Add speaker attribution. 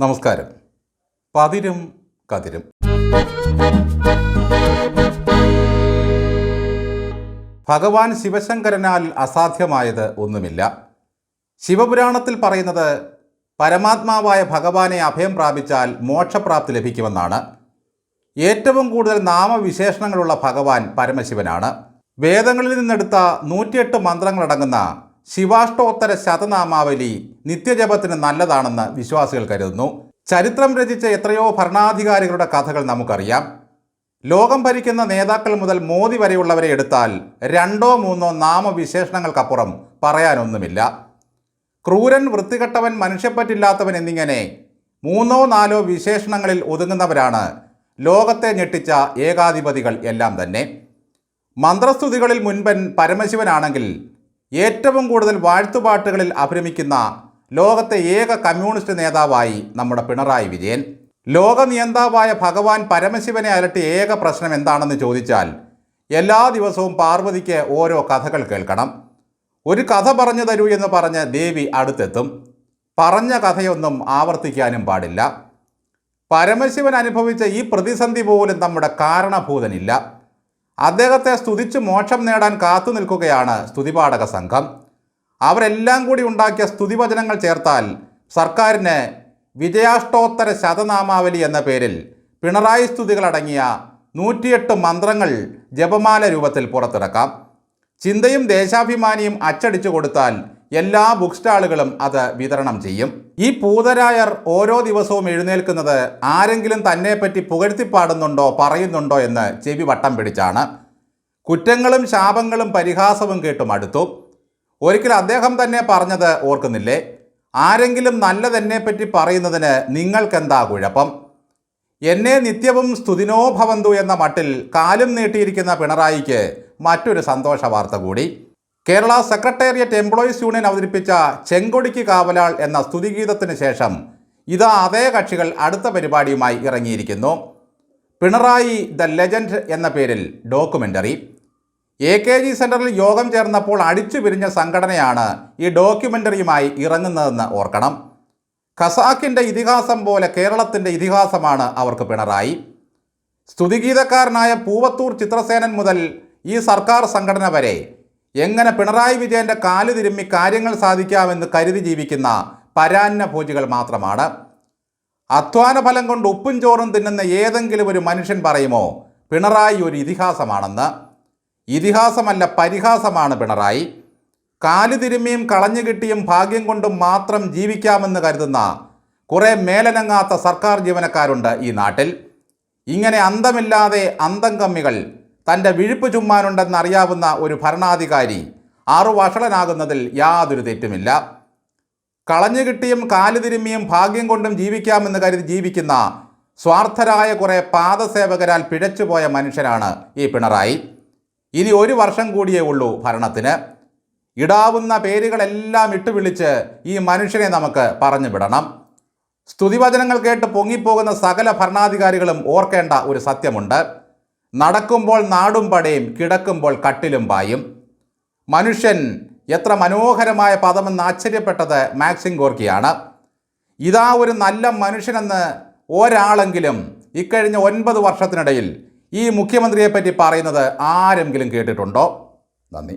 Speaker 1: നമസ്കാരം. പതിരും കതിരും. ഭഗവാൻ ശിവശങ്കരനാൽ അസാധ്യമായത് ഒന്നുമില്ല. ശിവപുരാണത്തിൽ പറയുന്നത് പരമാത്മാവായ ഭഗവാനെ അഭയം പ്രാപിച്ചാൽ മോക്ഷപ്രാപ്തി ലഭിക്കുമെന്നാണ്. ഏറ്റവും കൂടുതൽ നാമവിശേഷണങ്ങളുള്ള ഭഗവാൻ പരമശിവനാണ്. വേദങ്ങളിൽ നിന്നെടുത്ത നൂറ്റിയെട്ട് മന്ത്രങ്ങളടങ്ങുന്ന ശിവാഷ്ടോത്തര ശതനാമാവലി നിത്യജപത്തിന് നല്ലതാണെന്ന് വിശ്വാസികൾ കരുതുന്നു. ചരിത്രം രചിച്ച എത്രയോ ഭരണാധികാരികളുടെ കഥകൾ നമുക്കറിയാം. ലോകം ഭരിക്കുന്ന നേതാക്കൾ മുതൽ മോദി വരെയുള്ളവരെ എടുത്താൽ രണ്ടോ മൂന്നോ നാമവിശേഷണങ്ങൾക്കപ്പുറം പറയാനൊന്നുമില്ല. ക്രൂരൻ വൃത്തികെട്ടവൻ മനുഷ്യപ്പറ്റില്ലാത്തവൻ എന്നിങ്ങനെ മൂന്നോ നാലോ വിശേഷണങ്ങളിൽ ഒതുങ്ങുന്നവരാണ് ലോകത്തെ ഞെട്ടിച്ച ഏകാധിപതികൾ എല്ലാം തന്നെ. മന്ത്രസ്തുതികളിൽ മുൻപൻ പരമശിവനാണെങ്കിൽ ഏറ്റവും കൂടുതൽ വാഴ്ത്തുപാട്ടുകളിൽ അഭിരമിക്കുന്ന ലോകത്തെ ഏക കമ്മ്യൂണിസ്റ്റ് നേതാവായി നമ്മുടെ പിണറായി വിജയൻ. ലോക നിയന്താവായ ഭഗവാൻ പരമശിവനെ അലട്ടിയ ഏക പ്രശ്നം എന്താണെന്ന് ചോദിച്ചാൽ എല്ലാ ദിവസവും പാർവതിക്ക് ഓരോ കഥകൾ കേൾക്കണം. ഒരു കഥ പറഞ്ഞു തരൂ എന്ന് പറഞ്ഞ് ദേവി അടുത്തെത്തും. പറഞ്ഞ കഥയൊന്നും ആവർത്തിക്കാനും പാടില്ല. പരമശിവൻ അനുഭവിച്ച ഈ പ്രതിസന്ധി പോലും നമ്മുടെ കാരണഭൂതനില്ല. അദ്ദേഹത്തെ സ്തുതിച്ച് മോക്ഷം നേടാൻ കാത്തു നിൽക്കുകയാണ് സ്തുതിപാഠക സംഘം. അവരെല്ലാം കൂടി ഉണ്ടാക്കിയ സ്തുതിവചനങ്ങൾ ചേർത്താൽ സർക്കാരിന് വിജയാഷ്ടോത്തര ശതനാമാവലി എന്ന പേരിൽ പിണറായി സ്തുതികളടങ്ങിയ നൂറ്റിയെട്ട് മന്ത്രങ്ങൾ ജപമാല രൂപത്തിൽ പുറത്തിറക്കാം. ചിന്തയും ദേശാഭിമാനിയും അച്ചടിച്ചു കൊടുത്താൽ എല്ലാ ബുക്ക് സ്റ്റാളുകളും അത് വിതരണം ചെയ്യും. ഈ പൂതരായർ ഓരോ ദിവസവും എഴുന്നേൽക്കുന്നത് ആരെങ്കിലും തന്നെപ്പറ്റി പുകഴ്ത്തിപ്പാടുന്നുണ്ടോ പറയുന്നുണ്ടോ എന്ന് ചെവി വട്ടം പിടിച്ചാണ്. കുറ്റങ്ങളും ശാപങ്ങളും പരിഹാസവും കേട്ടും അടുത്തു. ഒരിക്കൽ അദ്ദേഹം തന്നെ പറഞ്ഞത് ഓർക്കുന്നില്ലേ? ആരെങ്കിലും നല്ലതെന്നെപ്പറ്റി പറയുന്നതിന് നിങ്ങൾക്കെന്താ കുഴപ്പം? എന്നെ നിത്യവും സ്തുതിനോ ഭവന്തു എന്ന മട്ടിൽ കാലും നീട്ടിയിരിക്കുന്ന പിണറായിക്ക് മറ്റൊരു സന്തോഷ വാർത്ത കൂടി. കേരള സെക്രട്ടേറിയറ്റ് എംപ്ലോയീസ് യൂണിയൻ അവതരിപ്പിച്ച ചെങ്കൊടിക്ക് കാവലാൾ എന്ന സ്തുതിഗീതത്തിന് ശേഷം ഇതാ അതേ കക്ഷികൾ അടുത്ത പരിപാടിയുമായി ഇറങ്ങിയിരിക്കുന്നു. പിണറായി ദ ലെജൻഡ് എന്ന പേരിൽ ഡോക്യുമെന്ററി എ കെ ജി സെന്ററിൽ യോഗം ചേർന്നപ്പോൾ അടിച്ചു പിരിഞ്ഞ സംഘടനയാണ് ഈ ഡോക്യുമെന്ററിയുമായി ഇറങ്ങുന്നതെന്ന് ഓർക്കണം. ഖസാക്കിന്റെ ഇതിഹാസം പോലെ കേരളത്തിന്റെ ഇതിഹാസമാണ് അവർക്ക് പിണറായി. സ്തുതിഗീതക്കാരനായ പൂവത്തൂർ ചിത്രസേനൻ മുതൽ ഈ സർക്കാർ സംഘടന വരെ എങ്ങനെ പിണറായി വിജയന്റെ കാൽ തിരുമ്മി കാര്യങ്ങൾ സാധിക്കാമെന്ന് കരുതി ജീവിക്കുന്ന പരാന്ന ഭോജികൾ മാത്രമാണ്. അധ്വാന ഫലം കൊണ്ട് ഉപ്പും ചോറും തിന്നുന്ന ഏതെങ്കിലും ഒരു മനുഷ്യൻ പറയുമോ പിണറായി ഒരു ഇതിഹാസമാണെന്ന്. ഇതിഹാസമല്ല പരിഹാസമാണ് പിണറായി. കാൽ തിരുമ്മിയും കളഞ്ഞു കിട്ടിയും ഭാഗ്യം കൊണ്ടും മാത്രം ജീവിക്കാമെന്ന് കരുതുന്ന കുറേ മേലനങ്ങാത്ത സർക്കാർ ജീവനക്കാരുണ്ട് ഈ നാട്ടിൽ. ഇങ്ങനെ അന്തമില്ലാതെ അന്തം കമ്മികൾ തന്റെ വിഴുപ്പ് ചുമ്മാനുണ്ടെന്നറിയാവുന്ന ഒരു ഭരണാധികാരി ആറു വഷളനാകുന്നതിൽ യാതൊരു തെറ്റുമില്ല. കളഞ്ഞു കിട്ടിയും കാൽ തിരുമ്മിയും ഭാഗ്യം കൊണ്ടും ജീവിക്കാമെന്ന് കരുതി ജീവിക്കുന്ന സ്വാർത്ഥരായ കുറേ പാദസേവകരാൽ പിഴച്ചുപോയ മനുഷ്യരാണ് ഈ പിണറായി. ഇനി ഒരു വർഷം കൂടിയേ ഉള്ളൂ ഭരണത്തിന്. ഇടാവുന്ന പേരുകളെല്ലാം ഇട്ടുവിളിച്ച് ഈ മനുഷ്യനെ നമുക്ക് പറഞ്ഞു വിടണം സ്തുതിവചനങ്ങൾ കേട്ട് പൊങ്ങിപ്പോകുന്ന സകല ഭരണാധികാരികളും ഓർക്കേണ്ട ഒരു സത്യമുണ്ട്. നടക്കുമ്പോൾ നാടും പടയും കിടക്കുമ്പോൾ കട്ടിലും പായും. മനുഷ്യൻ എത്ര മനോഹരമായ പദമെന്ന് ആശ്ചര്യപ്പെട്ടത് മാക്സിം ഗോർക്കിയാണ് ഇതാ ഒരു നല്ല മനുഷ്യനെന്ന് ഒരാളെങ്കിലും ഇക്കഴിഞ്ഞ ഒൻപത് വർഷത്തിനിടയിൽ ഈ മുഖ്യമന്ത്രിയെപ്പറ്റി പറയുന്നത് ആരെങ്കിലും കേട്ടിട്ടുണ്ടോ? നന്ദി.